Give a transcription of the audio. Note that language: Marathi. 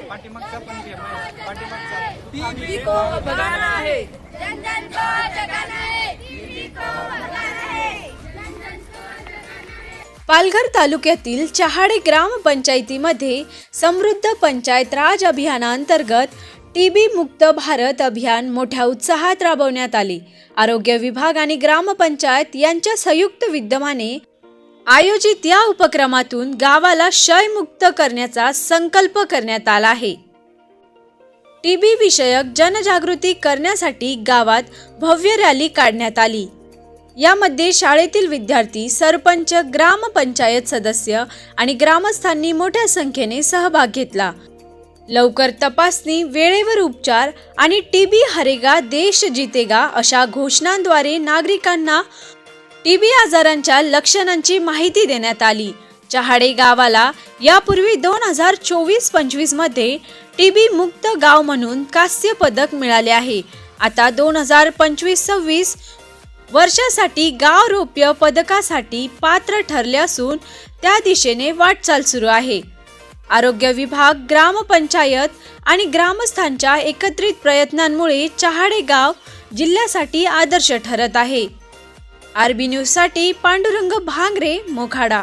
पाठीमागचा पण घे, मा- पाठीमागचा. टीबी को भगाना है। जन जन को जगाना है। टीबी को भगाना है। पालघर तालुक्यातील चहाडे ग्रामपंचायतीमध्ये समृद्ध पंचायत राज अभियानांतर्गत टीबी मुक्त भारत अभियान मोठ्या उत्साहात राबवण्यात आले. आरोग्य विभाग आणि ग्रामपंचायत यांच्या संयुक्त विद्यमाने आयोजित या उपक्रमातून गावाला क्षयमुक्त करण्याचा संकल्प करण्यात आला आहे. टीबी विषयक जनजागृती करण्यासाठी गावात भव्य रॅली काढण्यात आली. यामध्ये शाळेतील विद्यार्थी सरपंच ग्रामपंचायत सदस्य आणि ग्रामस्थांनी मोठ्या संख्येने सहभाग घेतला. लवकर तपासणी वेळेवर उपचार आणि टीबी हरेगा देश जितेगा अशा घोषणांद्वारे नागरिकांना टीबी आजारांच्या लक्षणांची माहिती देण्यात आली. चहाडे गावाला यापूर्वी दोन हजार चोवीस पंचवीसमध्ये टीबी मुक्त गाव म्हणून कांस्य पदक मिळाले आहे. आता दोन हजार पंचवीस सव्वीस वर्षासाठी गाव रोप्य पदकासाठी पात्र ठरले असून त्या दिशेने वाटचाल सुरू आहे. आरोग्य विभाग ग्रामपंचायत आणि ग्रामस्थांच्या एकत्रित प्रयत्नांमुळे चहाडे गाव जिल्ह्यासाठी आदर्श ठरत आहे. आरबी न्यूजसाठी पांडुरंग भांगरे मोखाडा.